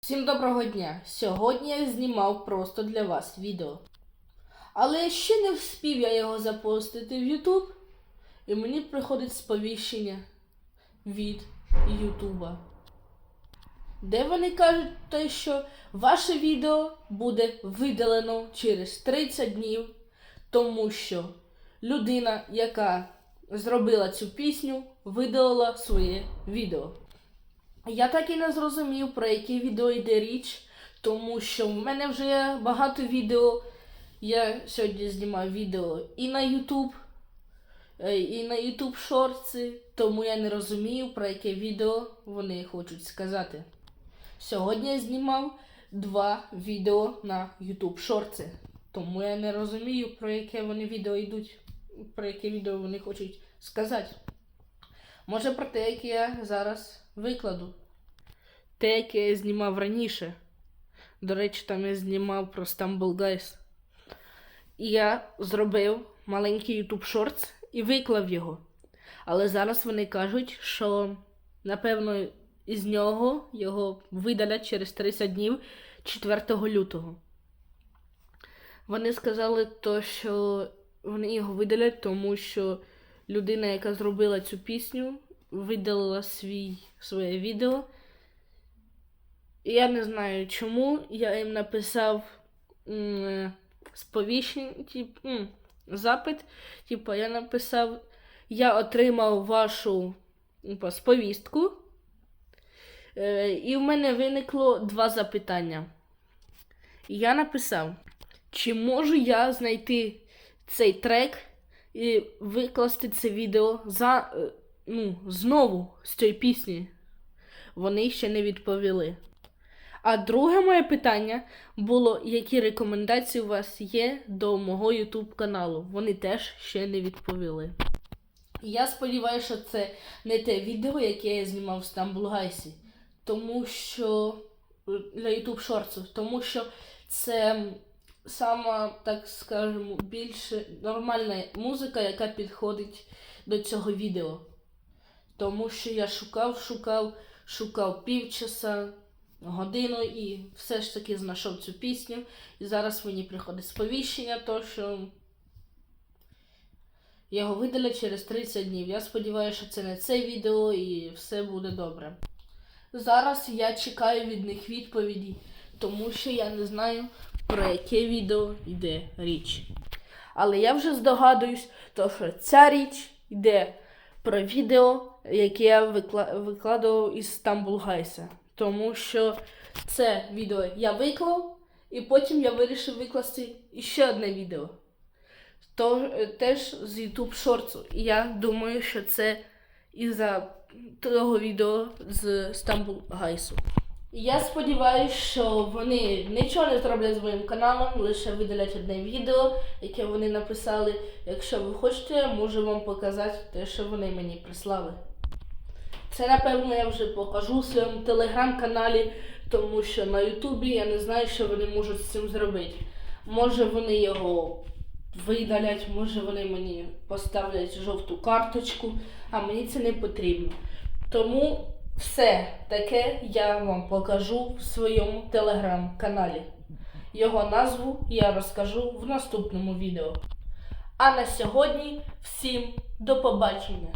Всім доброго дня! Сьогодні я знімав просто для вас відео. Але ще не вспів я його запостити в YouTube, і мені приходить сповіщення від Ютуба. Де вони кажуть те, що ваше відео буде видалено через 30 днів, тому що людина, яка зробила цю пісню, видалила своє відео. Я так і не зрозумів, про яке відео йде річ, тому що в мене вже багато відео. Я сьогодні знімав відео і на YouTube, е, і на YouTube шорти, тому я не розумію, про яке відео вони хочуть сказати. Сьогодні я знімав два відео на YouTube шорти, тому я не розумію, про яке вони відео йдуть, про яке відео вони хочуть сказати. Може про те, яке я зараз викладу. Те, яке я знімав раніше. До речі, там я знімав про Stumble Guys. І я зробив маленький YouTube Shorts і виклав його. Але зараз вони кажуть, що напевно із нього його видалять через 30 днів 4 лютого. Вони сказали, то, що вони його видалять, тому що людина, яка зробила цю пісню, видалила свій, своє відео. Я не знаю чому. Я їм написав сповіщення, тип, м, запит. Типу, я написав, я отримав вашу типу, сповістку. Е, і в мене виникло два запитання. Я написав, чи можу я знайти цей трек і викласти це відео за, е, ну, знову з цієї пісні. Вони ще не відповіли. А друге моє питання було, які рекомендації у вас є до мого YouTube каналу. Вони теж ще не відповіли. Я сподіваюся, що це не те відео, яке я знімав в Стамбулгайсі, тому що для YouTube шорців, тому що це сама, так скажемо, більш нормальна музика, яка підходить до цього відео. Тому що я шукав, шукав, шукав півчаса, годину і все ж таки знайшов цю пісню. І зараз мені приходить сповіщення, то що його видалять через 30 днів. Я сподіваюся, що це не це відео і все буде добре. Зараз я чекаю від них відповіді, тому що я не знаю, про яке відео йде річ. Але я вже здогадуюсь, то що ця річ йде про відео, яке я викла- викладував із Стамбулгайса. Тому що це відео я виклав, і потім я вирішив викласти іще одне відео. То е, теж з YouTube Shorts. І я думаю, що це із-за того відео з Стамбулгайсу. І Я сподіваюся, що вони нічого не зроблять з моїм каналом, лише видалять одне відео, яке вони написали. Якщо ви хочете, я можу вам показати те, що вони мені прислали. Це, напевно, я вже покажу в своєму телеграм-каналі, тому що на Ютубі я не знаю, що вони можуть з цим зробити. Може вони його видалять, може вони мені поставлять жовту карточку, а мені це не потрібно. Тому все таке я вам покажу в своєму телеграм-каналі. Його назву я розкажу в наступному відео. А на сьогодні всім до побачення!